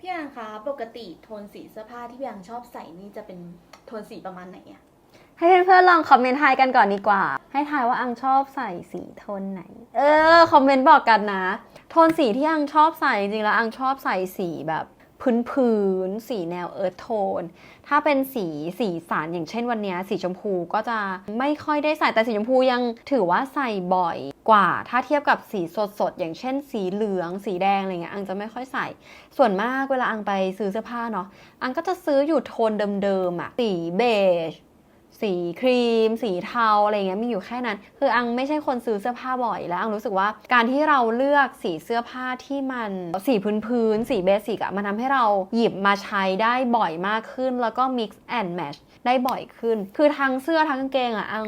พี่อังคะปกติโทนสีเสื้อผ้าที่พี่อังชอบใส่นี่จะเป็นโทนสีประมาณไหนอะให้เพื่อนๆลองคอมเมนต์ทายกันก่อนดีกว่า ให้ทายว่าอังชอบใส่สีโทนไหน เออ คอมเมนต์บอกกันนะ โทนสีที่อังชอบใส่จริงๆแล้วอังชอบใส่สีแบบ พื้นผืนสีแนวเอิร์ธโทน ถ้าเป็นสีสีสันอย่างเช่นวันนี้สีชมพูก็จะไม่ค่อยได้ใส่แต่สีชมพูยังถือว่าใส่บ่อยกว่า ถ้าเทียบกับสีสดๆ อย่างเช่น สีเหลืองสีแดงอะไรเงี้ยอังจะไม่ค่อยใส่ ส่วนมากเวลาอังไปซื้อเสื้อผ้าเนาะอังก็จะซื้ออยู่โทนเดิมๆอะสีเบจ สีครีม สีเทาอะไรเงี้ยมีอยู่แค่นั้น คืออังไม่ใช่คนซื้อเสื้อผ้าบ่อยแล้วอังรู้สึกว่าการที่เราเลือกสีเสื้อผ้าที่มันสีพื้นๆสีเบสิกอะมันทำให้เราหยิบมาใช้ได้บ่อยมากขึ้น แล้วก็ mix and match ได้บ่อยขึ้น คือทั้งเสื้อทั้งกางเกงอะอัง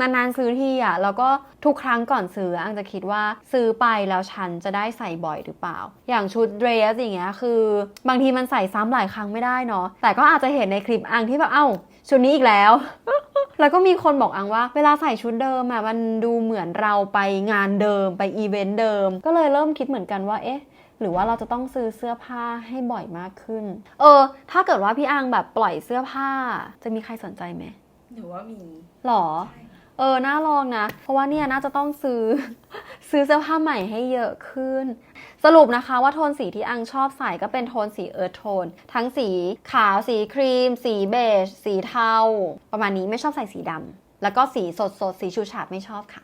นานๆซื้อทีอะแล้วก็ทุกครั้งก่อนซื้ออังจะคิดว่าซื้อไปแล้วฉันจะได้ใส่บ่อยหรือเปล่า อย่างชุดเดรสอย่างเงี้ยคือ บางทีมันใส่ซ้ำหลายครั้งไม่ได้เนาะแต่ก็อาจจะเห็นในคลิปอังที่แบบเอ้าชุดนี้อีกแล้ว แล้วก็มีคนบอกอังว่า เวลาใส่ชุดเดิมอะมันดูเหมือนเราไปงานเดิมไปอีเวนต์เดิม ก็เลยเริ่มคิดเหมือนกันว่าเอ๊ะหรือว่าเราจะต้องซื้อเสื้อผ้าให้บ่อยมากขึ้น เออ ถ้าเกิดว่าพี่อังแบบปล่อยเสื้อผ้า จะมีใครสนใจไหม หรือว่ามีหรอ เออ น่าลองนะ เพราะว่าเนี่ยน่าจะต้องซื้อ ซื้อเสื้อผ้าใหม่ให้เยอะขึ้น สรุปนะคะว่าโทนสีที่อังชอบใส่ก็เป็นโทนสีเอิร์ธโทน ทั้งสีขาวสีครีม สีเบจ สีเทา ประมาณนี้ไม่ชอบใส่สีดำแล้วก็สีสดสดๆสีชูฉาดไม่ชอบค่ะ